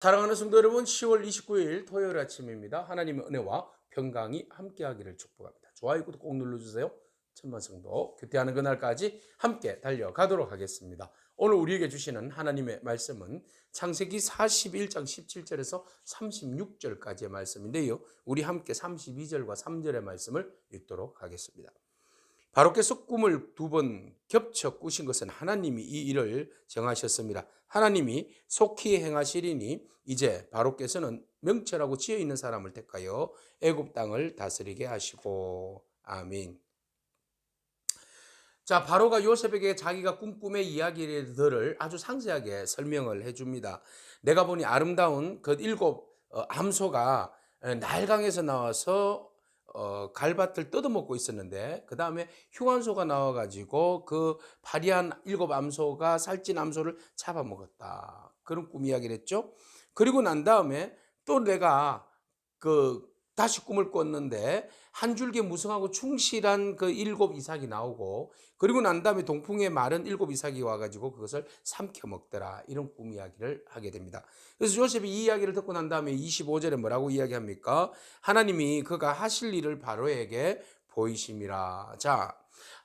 사랑하는 성도 여러분, 10월 29일 토요일 아침입니다. 하나님의 은혜와 평강이 함께하기를 축복합니다. 좋아요, 구독 꼭 눌러주세요. 천만 성도 교태하는 그날까지 함께 달려가도록 하겠습니다. 오늘 우리에게 주시는 하나님의 말씀은 창세기 41장 17절에서 36절까지의 말씀인데요. 우리 함께 32절과 3절의 말씀을 읽도록 하겠습니다. 바로께서 꿈을 두 번 겹쳐 꾸신 것은 하나님이 이 일을 정하셨습니다. 하나님이 속히 행하시리니 이제 바로께서는 명철하고 지혜 있는 사람을 택하여 애굽 땅을 다스리게 하시고 아멘. 자, 바로가 요셉에게 자기가 꿈꿈의 이야기들을 아주 상세하게 설명을 해 줍니다. 내가 보니 아름다운 그 일곱 어, 암소가 날강에서 나와서 어, 갈밭을 뜯어먹고 있었는데 그 다음에 흉한소가 나와가지고 그 파리한 일곱 암소가 살찐 암소를 잡아먹었다. 그런 꿈 이야기를 했죠. 그리고 난 다음에 또 내가 그 다시 꿈을 꿨는데 한 줄기 무성하고 충실한 그 일곱 이삭이 나오고 그리고 난 다음에 동풍에 마른 일곱 이삭이 와가지고 그것을 삼켜 먹더라 이런 꿈 이야기를 하게 됩니다. 그래서 요셉이 이 이야기를 듣고 난 다음에 25절에 뭐라고 이야기합니까? 하나님이 그가 하실 일을 바로에게 보이심이라. 자,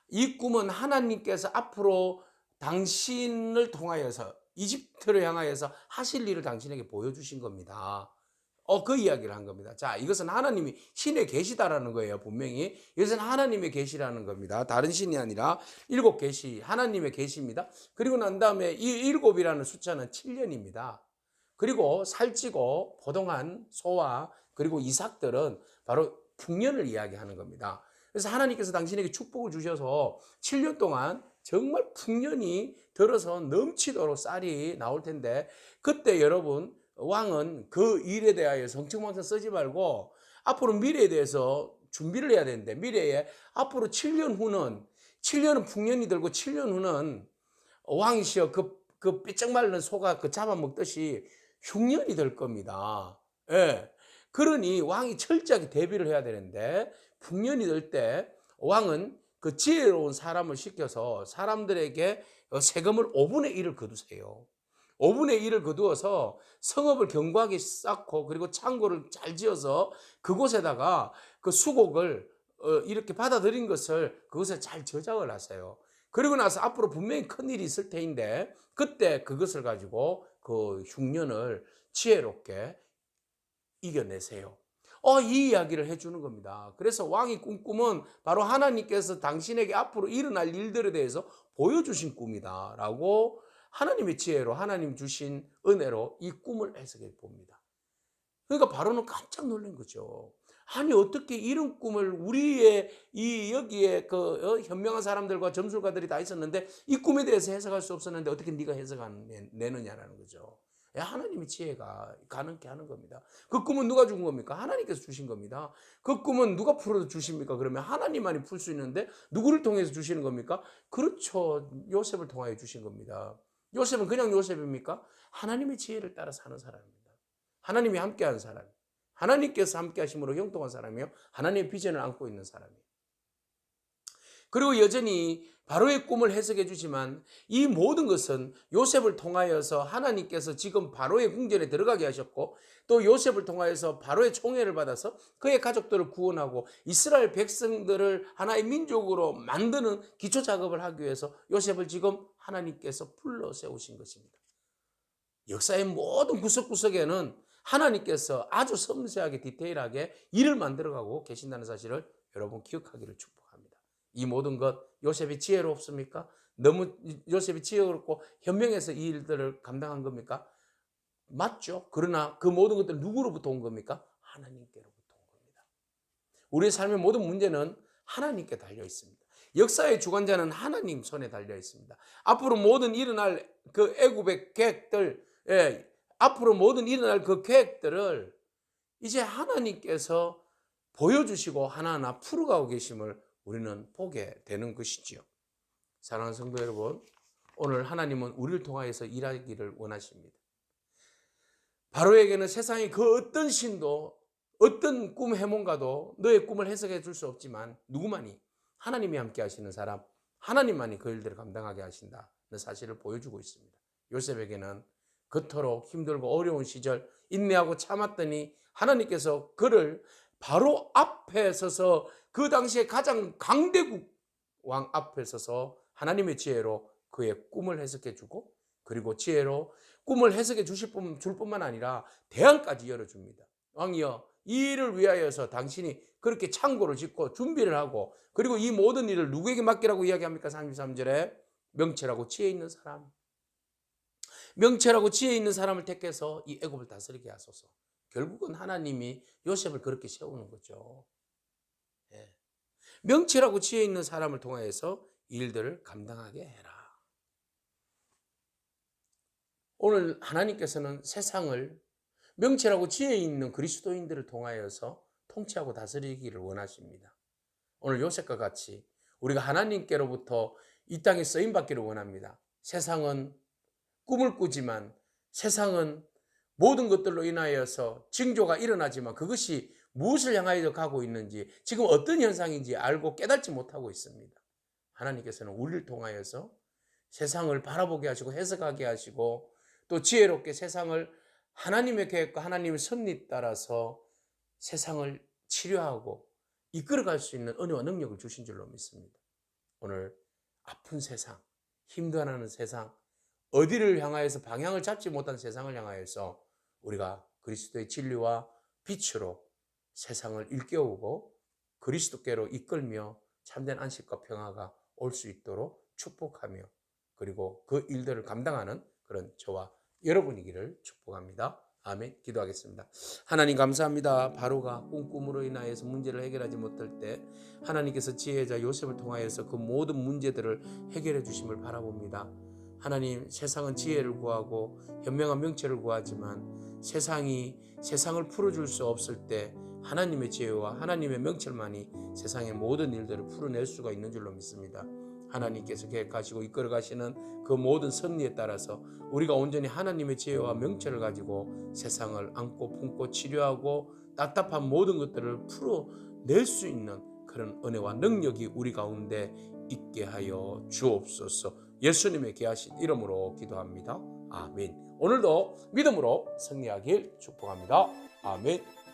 이 꿈은 하나님께서 앞으로 당신을 통하여서 이집트를 향하여서 하실 일을 당신에게 보여주신 겁니다. 어, 그 이야기를 한 겁니다. 자, 이것은 하나님이 신의 계시다라는 거예요, 분명히. 이것은 하나님의 계시라는 겁니다. 다른 신이 아니라 일곱 계시, 하나님의 계시입니다. 그리고 난 다음에 이 일곱이라는 숫자는 7년입니다. 그리고 살찌고 보동한 소와 그리고 이삭들은 바로 풍년을 이야기하는 겁니다. 그래서 하나님께서 당신에게 축복을 주셔서 7년 동안 정말 풍년이 들어서 넘치도록 쌀이 나올 텐데 그때 여러분 왕은 그 일에 대하여 성청망청 쓰지 말고 앞으로 미래에 대해서 준비를 해야 되는데 미래에 앞으로 7년 후는 7년은 풍년이 들고 7년 후는 왕이시여 그, 그 삐쩍 마른 소가 그 잡아먹듯이 흉년이 될 겁니다. 예. 그러니 왕이 철저하게 대비를 해야 되는데 풍년이 될 때 왕은 그 지혜로운 사람을 시켜서 사람들에게 세금을 5분의 1을 거두세요. 5분의 1을 거두어서 성읍을 견고하게 쌓고 그리고 창고를 잘 지어서 그곳에다가 그 수곡을 어, 이렇게 받아들인 것을 그것에 잘 저장을 하세요. 그리고 나서 앞으로 분명히 큰 일이 있을 테인데 그때 그것을 가지고 그 흉년을 지혜롭게 이겨내세요. 어, 이 이야기를 해주는 겁니다. 그래서 왕이 꾼 꿈은 바로 하나님께서 당신에게 앞으로 일어날 일들에 대해서 보여주신 꿈이다. 라고 하나님의 지혜로 하나님 주신 은혜로 이 꿈을 해석해 봅니다. 그러니까 바로는 깜짝 놀란 거죠. 아니 어떻게 이런 꿈을 우리의 이 여기에 그 어, 현명한 사람들과 점술가들이 다 있었는데 이 꿈에 대해서 해석할 수 없었는데 어떻게 네가 해석내느냐라는 거죠. 하나님의 지혜가 가능케 하는 겁니다. 그 꿈은 누가 준 겁니까? 하나님께서 주신 겁니다. 그 꿈은 누가 풀어 주십니까? 그러면 하나님만이 풀 수 있는데 누구를 통해서 주시는 겁니까? 그렇죠. 요셉을 통하여 주신 겁니다. 요셉은 그냥 요셉입니까? 하나님의 지혜를 따라 사는 사람입니다. 하나님이 함께하는 사람. 하나님께서 함께하심으로 형통한 사람이요. 하나님의 비전을 안고 있는 사람이에요. 그리고 여전히 바로의 꿈을 해석해 주지만 이 모든 것은 요셉을 통하여서 하나님께서 지금 바로의 궁전에 들어가게 하셨고 또 요셉을 통하여서 바로의 총애를 받아서 그의 가족들을 구원하고 이스라엘 백성들을 하나의 민족으로 만드는 기초 작업을 하기 위해서 요셉을 지금 하나님께서 불러 세우신 것입니다. 역사의 모든 구석구석에는 하나님께서 아주 섬세하게 디테일하게 일을 만들어가고 계신다는 사실을 여러분 기억하기를 축복합니다. 이 모든 것 요셉이 지혜롭습니까? 너무 요셉이 지혜롭고 현명해서 이 일들을 감당한 겁니까? 맞죠. 그러나 그 모든 것들 누구로부터 온 겁니까? 하나님께로부터 온 겁니다. 우리의 삶의 모든 문제는 하나님께 달려 있습니다. 역사의 주관자는 하나님 손에 달려 있습니다. 앞으로 모든 일어날 그 애굽의 계획들, 예, 앞으로 모든 일어날 그 계획들을 이제 하나님께서 보여주시고 하나하나 풀어가고 계심을 우리는 보게 되는 것이지요. 사랑하는 성도 여러분, 오늘 하나님은 우리를 통하여서 일하기를 원하십니다. 바로에게는 세상의 그 어떤 신도 어떤 꿈 해몽가도 너의 꿈을 해석해 줄 수 없지만 누구만이 하나님이 함께 하시는 사람, 하나님만이 그 일들을 감당하게 하신다는 사실을 보여주고 있습니다. 요셉에게는 그토록 힘들고 어려운 시절 인내하고 참았더니 하나님께서 그를 바로 앞에 서서 그 당시에 가장 강대국 왕 앞에 서서 하나님의 지혜로 그의 꿈을 해석해 주고 그리고 지혜로 꿈을 해석해 주실 뿐, 줄 뿐만 아니라 대안까지 열어줍니다. 왕이여 이 일을 위하여서 당신이 그렇게 창고를 짓고 준비를 하고 그리고 이 모든 일을 누구에게 맡기라고 이야기합니까? 33절에 명철하고 지혜 있는 사람 명철하고 지혜 있는 사람을 택해서 이 애굽을 다스리게 하소서. 결국은 하나님이 요셉을 그렇게 세우는 거죠. 예. 명철하고 지혜 있는 사람을 통하여서 일들을 감당하게 해라. 오늘 하나님께서는 세상을 명철하고 지혜 있는 그리스도인들을 통하여서 통치하고 다스리기를 원하십니다. 오늘 요셉과 같이 우리가 하나님께로부터 이 땅에 쓰임 받기를 원합니다. 세상은 꿈을 꾸지만 세상은 모든 것들로 인하여서 징조가 일어나지만 그것이 무엇을 향하여 가고 있는지 지금 어떤 현상인지 알고 깨닫지 못하고 있습니다. 하나님께서는 우리를 통하여서 세상을 바라보게 하시고 해석하게 하시고 또 지혜롭게 세상을 하나님의 계획과 하나님의 섭리 따라서 세상을 치료하고 이끌어갈 수 있는 은혜와 능력을 주신 줄로 믿습니다. 오늘 아픈 세상, 힘들어하는 세상, 어디를 향하여서 방향을 잡지 못한 세상을 향하여서 우리가 그리스도의 진리와 빛으로 세상을 일깨우고 그리스도께로 이끌며 참된 안식과 평화가 올 수 있도록 축복하며 그리고 그 일들을 감당하는 그런 저와 여러분이기를 축복합니다. 아멘. 기도하겠습니다. 하나님 감사합니다. 바로가 꿈꿈으로 인하여서 문제를 해결하지 못할 때 하나님께서 지혜자 요셉을 통하여서 그 모든 문제들을 해결해 주심을 바라봅니다. 하나님 세상은 지혜를 구하고 현명한 명철을 구하지만 세상이 세상을 풀어줄 수 없을 때 하나님의 지혜와 하나님의 명철만이 세상의 모든 일들을 풀어낼 수가 있는 줄로 믿습니다. 하나님께서 계획하시고 이끌어 가시는 그 모든 섭리에 따라서 우리가 온전히 하나님의 지혜와 명철을 가지고 세상을 안고 품고 치료하고 답답한 모든 것들을 풀어낼 수 있는 그런 은혜와 능력이 우리 가운데 있게 하여 주옵소서. 예수님의 귀하신 이름으로 기도합니다. 아멘. 오늘도 믿음으로 승리하길 축복합니다. 아멘.